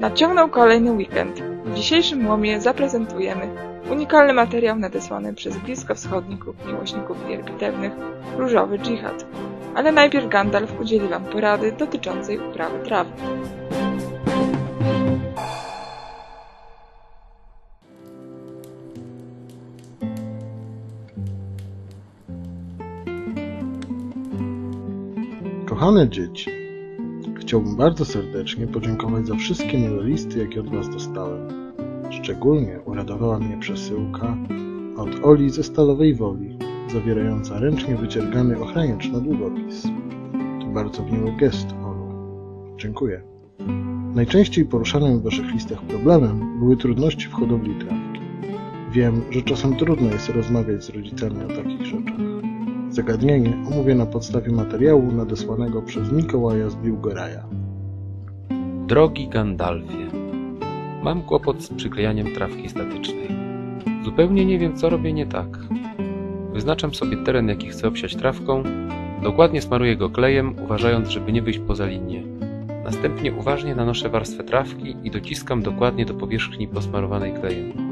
Nadciągnął kolejny weekend. W dzisiejszym łomie zaprezentujemy unikalny materiał nadesłany przez bliskowschodni klub miłośników gier bitewnych Różowy Dżihad. Ale najpierw Gandalf udzieli Wam porady dotyczącej uprawy trawy. Kochane dzieci, chciałbym bardzo serdecznie podziękować za wszystkie miłe listy, jakie od Was dostałem. Szczególnie uradowała mnie przesyłka od Oli ze Stalowej Woli, zawierająca ręcznie wyciergany ochraniacz na długopis. To bardzo miły gest, Olu. Dziękuję. Najczęściej poruszanym w Waszych listach problemem były trudności w hodowli trawki. Wiem, że czasem trudno jest rozmawiać z rodzicami o takich rzeczach. Zagadnienie omówię na podstawie materiału nadesłanego przez Mikołaja z Biłgoraja. Drogi Gandalfie, mam kłopot z przyklejaniem trawki statycznej. Zupełnie nie wiem, co robię nie tak. Wyznaczam sobie teren, jaki chcę obsiać trawką, dokładnie smaruję go klejem, uważając, żeby nie wyjść poza linię. Następnie uważnie nanoszę warstwę trawki i dociskam dokładnie do powierzchni posmarowanej klejem.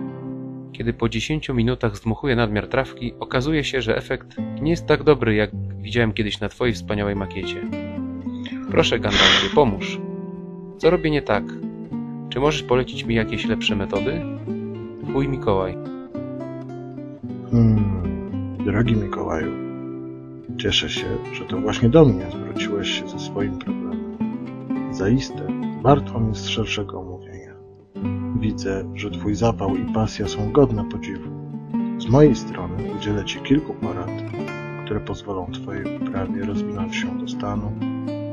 Kiedy po 10 minutach zdmuchuję nadmiar trawki, okazuje się, że efekt nie jest tak dobry, jak widziałem kiedyś na Twojej wspaniałej makiecie. Proszę, Gandalfie, pomóż. Co robię nie tak? Czy możesz polecić mi jakieś lepsze metody? Twój Mikołaj. Hmm, drogi Mikołaju, cieszę się, że to właśnie do mnie zwróciłeś się ze swoim problemem. Zaiste, warto mi z szerszego omówienia. Widzę, że Twój zapał i pasja są godne podziwu. Z mojej strony udzielę Ci kilku porad, które pozwolą Twojej uprawie rozwinąć się do stanu,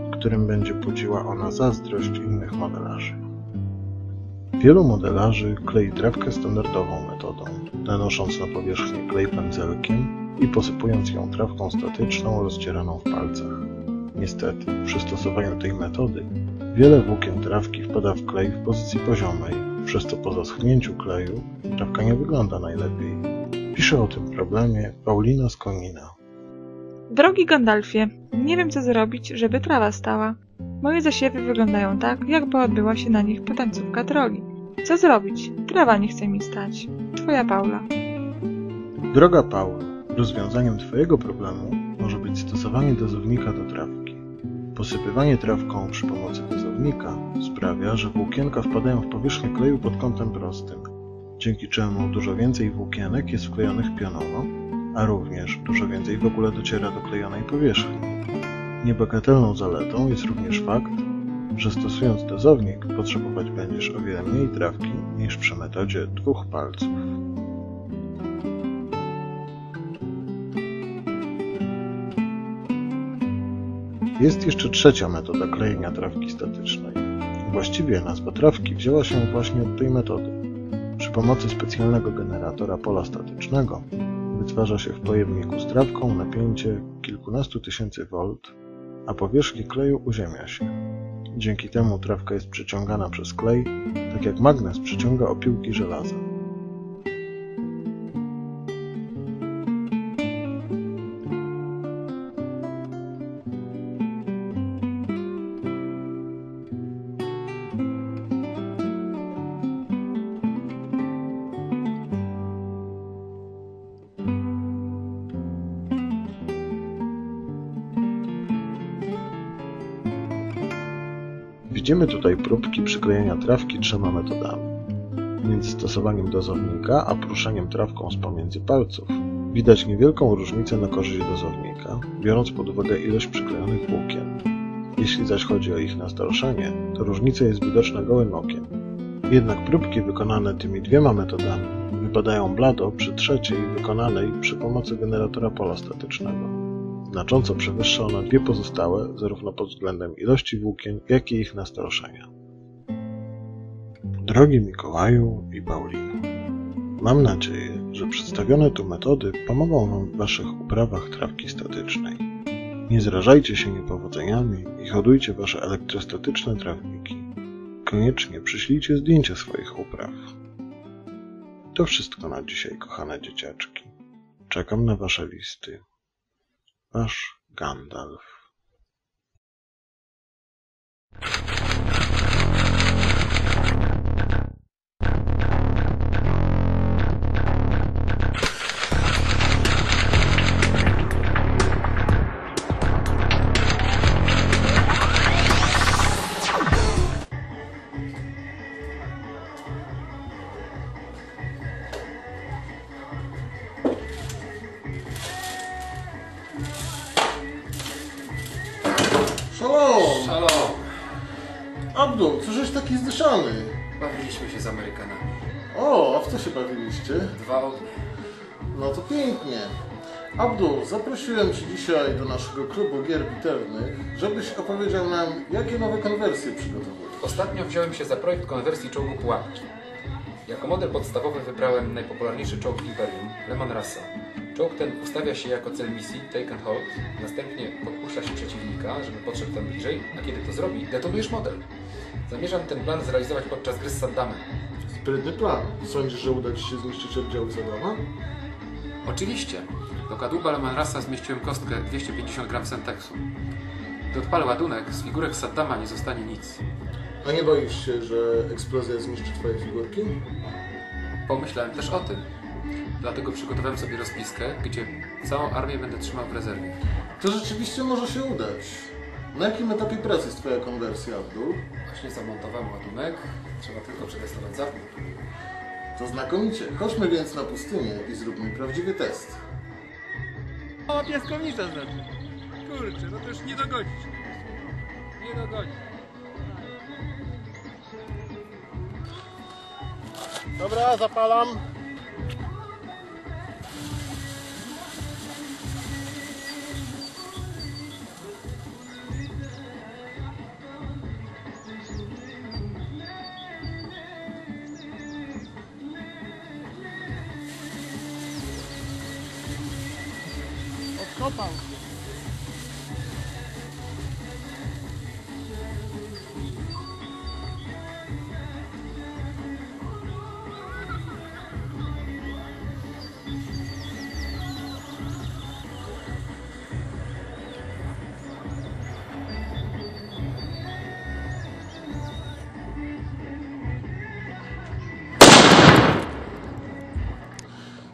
w którym będzie budziła ona zazdrość innych modelarzy. Wielu modelarzy klei trawkę standardową metodą, nanosząc na powierzchnię klej pędzelkiem i posypując ją trawką statyczną rozcieraną w palcach. Niestety, przy stosowaniu tej metody wiele włókien trawki wpada w klej w pozycji poziomej, przez co po zaschnięciu kleju trawka nie wygląda najlepiej. Pisze o tym problemie Paulina z Konina. Drogi Gandalfie, nie wiem co zrobić, żeby trawa stała. Moje zasiewy wyglądają tak, jakby odbyła się na nich potańcówka troli. Co zrobić? Trawa nie chce mi stać. Twoja Paula. Droga Paulo, rozwiązaniem Twojego problemu może być stosowanie dozownika do trawki. Posypywanie trawką przy pomocy dozownika sprawia, że włókienka wpadają w powierzchnię kleju pod kątem prostym, dzięki czemu dużo więcej włókienek jest wklejonych pionowo, a również dużo więcej w ogóle dociera do klejonej powierzchni. Niebagatelną zaletą jest również fakt, że stosując dozownik potrzebować będziesz o wiele mniej trawki niż przy metodzie dwóch palców. Jest jeszcze trzecia metoda klejenia trawki statycznej. Właściwie nazwa trawki wzięła się właśnie od tej metody. Przy pomocy specjalnego generatora pola statycznego wytwarza się w pojemniku z trawką napięcie kilkunastu tysięcy V, a powierzchnię kleju uziemia się. Dzięki temu trawka jest przyciągana przez klej, tak jak magnes przyciąga opiłki żelaza. Widzimy tutaj próbki przyklejenia trawki trzema metodami. Między stosowaniem dozownika a pruszeniem trawką z pomiędzy palców widać niewielką różnicę na korzyść dozownika, biorąc pod uwagę ilość przyklejonych włókien. Jeśli zaś chodzi o ich nastaroszenie, to różnica jest widoczna gołym okiem. Jednak próbki wykonane tymi dwiema metodami wypadają blado przy trzeciej wykonanej przy pomocy generatora pola statycznego. Znacząco przewyższa ona dwie pozostałe, zarówno pod względem ilości włókien, jak i ich nastaroszenia. Drogi Mikołaju i Paulino, mam nadzieję, że przedstawione tu metody pomogą Wam w Waszych uprawach trawki statycznej. Nie zrażajcie się niepowodzeniami i hodujcie Wasze elektrostatyczne trawniki. Koniecznie przyślijcie zdjęcia swoich upraw. To wszystko na dzisiaj, kochane dzieciaczki. Czekam na Wasze listy. Wasz Gandalf. Szalom! Szalom! Abdul, co żeś taki zdyszany? Bawiliśmy się z Amerykanami. O, a w co się bawiliście? Dwa ognie. No to pięknie. Abdul, zaprosiłem Cię dzisiaj do naszego klubu gier bitewnych, żebyś opowiedział nam, jakie nowe konwersje przygotowujesz. Ostatnio wziąłem się za projekt konwersji czołgu Pułapki. Jako model podstawowy wybrałem najpopularniejszy czołg Imperium, Leman Rasa. Czołg ten ustawia się jako cel misji Take and Hold, następnie podpuszcza się przeciwnika, żeby podszedł tam bliżej, a kiedy to zrobi, detonujesz model. Zamierzam ten plan zrealizować podczas gry z Saddamem. Sprytny plan. Sądzisz, że uda Ci się zniszczyć oddziały Sadama? Oczywiście. Do kadłuba Lemanrasa zmieściłem kostkę 250 gram senteksu. Gdy odpalę ładunek, z figurek Saddama nie zostanie nic. A nie boisz się, że eksplozja zniszczy Twoje figurki? Pomyślałem też o tym. Dlatego przygotowałem sobie rozpiskę, gdzie całą armię będę trzymał w rezerwie. To rzeczywiście może się udać. Na jakim etapie pracy jest Twoja konwersja, Abdul? Właśnie zamontowałem ładunek, trzeba tylko przetestować zapór. To znakomicie. Chodźmy więc na pustynię i zróbmy prawdziwy test. O, piaskownica znaczy. Kurczę, no to już nie dogodzić. Nie dogodzić. Dobra, zapalam.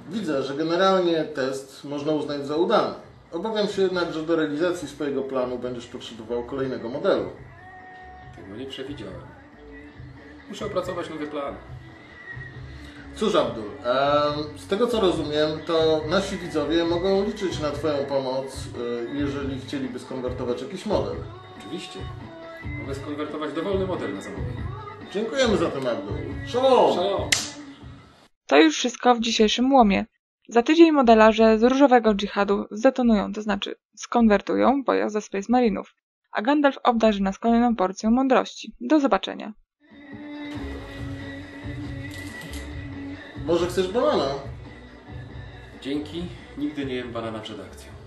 Widzę, że generalnie test można uznać za udany. Obawiam się jednak, że do realizacji swojego planu będziesz potrzebował kolejnego modelu. Tego nie przewidziałem. Muszę opracować nowy plan. Cóż, Abdul, z tego co rozumiem, to nasi widzowie mogą liczyć na Twoją pomoc, y, jeżeli chcieliby skonwertować jakiś model. Oczywiście. Mogę skonwertować dowolny model na zamówienie. Dziękujemy za ten Abdul. Shalom! Szalom! To już wszystko w dzisiejszym łomie. Za tydzień modelarze z różowego dżihadu zdetonują, to znaczy skonwertują pojazd ze Space Marinów, a Gandalf obdarzy nas kolejną porcją mądrości. Do zobaczenia. Może chcesz banana? Dzięki. Nigdy nie jem banana przed akcją.